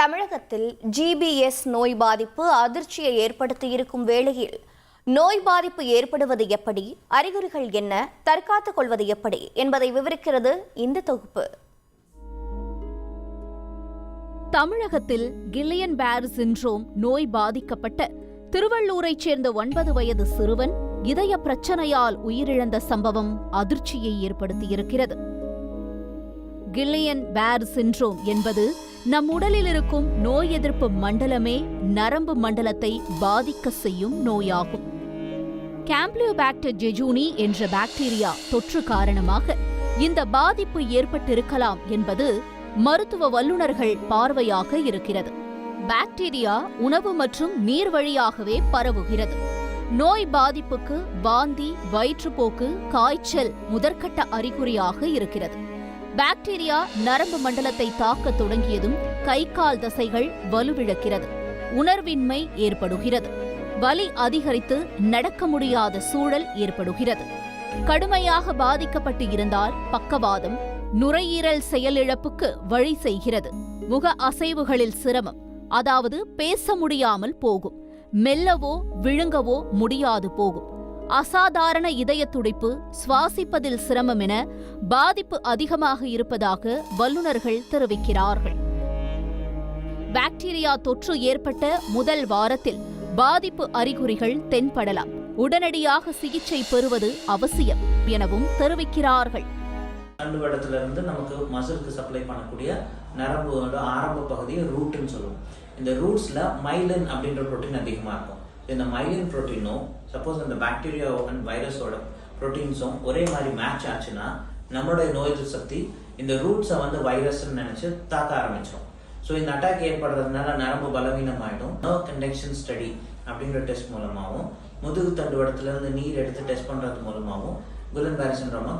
தமிழகத்தில் ஜிபிஎஸ் நோய் பாதிப்பு அதிர்ச்சியை ஏற்படுத்தியிருக்கும் வேளையில் நோய் பாதிப்பு ஏற்படுவது எப்படி? அறிகுறிகள் என்ன? தற்காத்துக் கொள்வது எப்படி? என்பதை விவரிக்கிறது இந்த தொகுப்பு. தமிழகத்தில் கில்லியன் பேர் சின்ட்ரோம் நோய் பாதிக்கப்பட்ட திருவள்ளூரைச் சேர்ந்த ஒன்பது வயது சிறுவன் இதய பிரச்சனையால் உயிரிழந்த சம்பவம் அதிர்ச்சியை ஏற்படுத்தியிருக்கிறது. கில்லியன் பேர் சின்ட்ரோம் என்பது நம் உடலில் இருக்கும் நோய் எதிர்ப்பு மண்டலமே நரம்பு மண்டலத்தை பாதிக்க செய்யும் நோயாகும். கேம்ப்ளியோபாக்டர் ஜெஜூனி என்ற பாக்டீரியா தொற்று காரணமாக இந்த பாதிப்பு ஏற்பட்டிருக்கலாம் என்பது மருத்துவ வல்லுநர்கள் பார்வையாக இருக்கிறது. பாக்டீரியா உணவு மற்றும் நீர் வழியாகவே பரவுகிறது. நோய் பாதிப்புக்கு வாந்தி வயிற்றுப்போக்கு காய்ச்சல் முதற்கட்ட அறிகுறியாக இருக்கிறது. பாக்டீரியா நரம்பு மண்டலத்தை தாக்க தொடங்கியதும் கை கால் தசைகள் வலுவிழக்கிறது. உணர்வின்மை ஏற்படுகிறது. வலி அதிகரித்து நடக்க முடியாத சூழல் ஏற்படுகிறது. கடுமையாக பாதிக்கப்பட்டு இருந்தால் பக்கவாதம் நுரையீரல் செயலிழப்புக்கு வழி செய்கிறது. முக அசைவுகளில் சிரமம் அதாவது பேச முடியாமல் போகும். மெல்லவோ விழுங்கவோ முடியாது போகும். அசாதாரண இதய துடிப்பு சுவாசிப்பதில் சிரமம் என பாதிப்பு அதிகமாக இருப்பதாக வல்லுநர்கள் தெரிவிக்கிறார்கள். பாக்டீரியா தொற்று ஏற்பட்ட முதல் வாரத்தில் பாதிப்பு அறிகுறிகள் தென்படலாம். உடனடியாக சிகிச்சை பெறுவது அவசியம் எனவும் தெரிவிக்கிறார்கள். தண்டுவடத்துல இருந்து நமக்கு மசிலுக்கு சப்ளை பண்ணக்கூடிய நரம்போட ஆரம்ப பகுதியை ரூட்னு சொல்லுவோம். இந்த ரூட்ஸ்ல மைலின் அப்படின்ற புரோட்டீன் அதிகமாக இருக்கும். இந்த மைலின் புரோட்டீனும் சப்போஸ் அந்த பாக்டீரியா அண்ட் வைரஸோட ப்ரோட்டீன்ஸும் ஒரே மாதிரி மேட்ச் ஆச்சுன்னா நம்மளுடைய நோய் எதிர்ப்பு சக்தி இந்த ரூட்ஸை வந்து வைரஸ்ன்னு நினைச்சு தாக்க ஆரம்பிச்சிடும் ஸோ இந்த அட்டாக் ஏற்படுறதுனால நரம்பு பலவீனமாயிடும். நர்வ் கண்டக்ஷன் ஸ்டடி அப்படின்ற டெஸ்ட் மூலமாகவும் முதுகு தண்டுவடத்துல இருந்து நீர் எடுத்து டெஸ்ட் பண்ணுறது மூலமாகவும் குலன் பேரி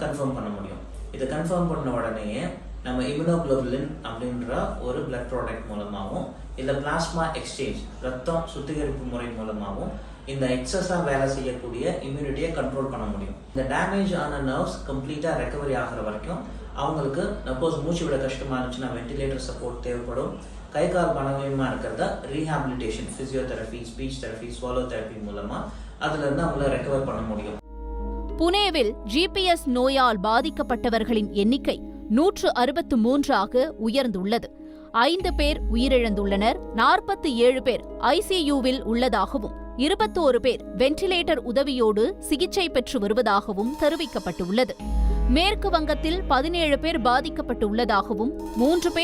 கன்ஃபார்ம் பண்ண முடியும். இதை கன்ஃபார்ம் பண்ண உடனேயே நம்ம இம்யூனோகுளோபுலின் அப்படின்ற ஒரு பிளட் ப்ராடக்ட் மூலமாகவும் இல்லை பிளாஸ்மா எக்ஸ்சேஞ்ச் ரத்தம் சுத்திகரிப்பு முறை மூலமாகவும் இந்த எக்ஸஸாக வேலை செய்யக்கூடிய இம்யூனிட்டியை கண்ட்ரோல் பண்ண முடியும். இந்த டேமேஜ் ஆன நர்வ்ஸ் கம்ப்ளீட்டாக ரெக்கவரி ஆகிற வரைக்கும் அவங்களுக்கு சப்போஸ் மூச்சு விட கஷ்டமாக இருந்துச்சுன்னா வென்டிலேட்டர் சப்போர்ட் தேவைப்படும். கை கால் பலவீனமாக இருக்கிறத rehabilitation physiotherapy speech therapy swallow therapy மூலமாக அதுலேருந்து அவங்கள ரெக்கவர் பண்ண முடியும். புனேவில் ஜிபிஎஸ் நோயால் பாதிக்கப்பட்டவர்களின் எண்ணிக்கை நூற்று அறுபத்து மூன்றாக உயர்ந்துள்ளது. ஐந்து பேர் உயிரிழந்துள்ளனர். நாற்பத்தி ஏழு பேர் ஐசியூவில் உள்ளதாகவும் இருபத்தோரு பேர் வென்டிலேட்டர் உதவியோடு சிகிச்சை பெற்று வருவதாகவும் தெரிவிக்கப்பட்டுள்ளது. மேற்கு வங்கத்தில் பதினேழு பேர் பாதிக்கப்பட்டுள்ளதாகவும் மூன்று பேர்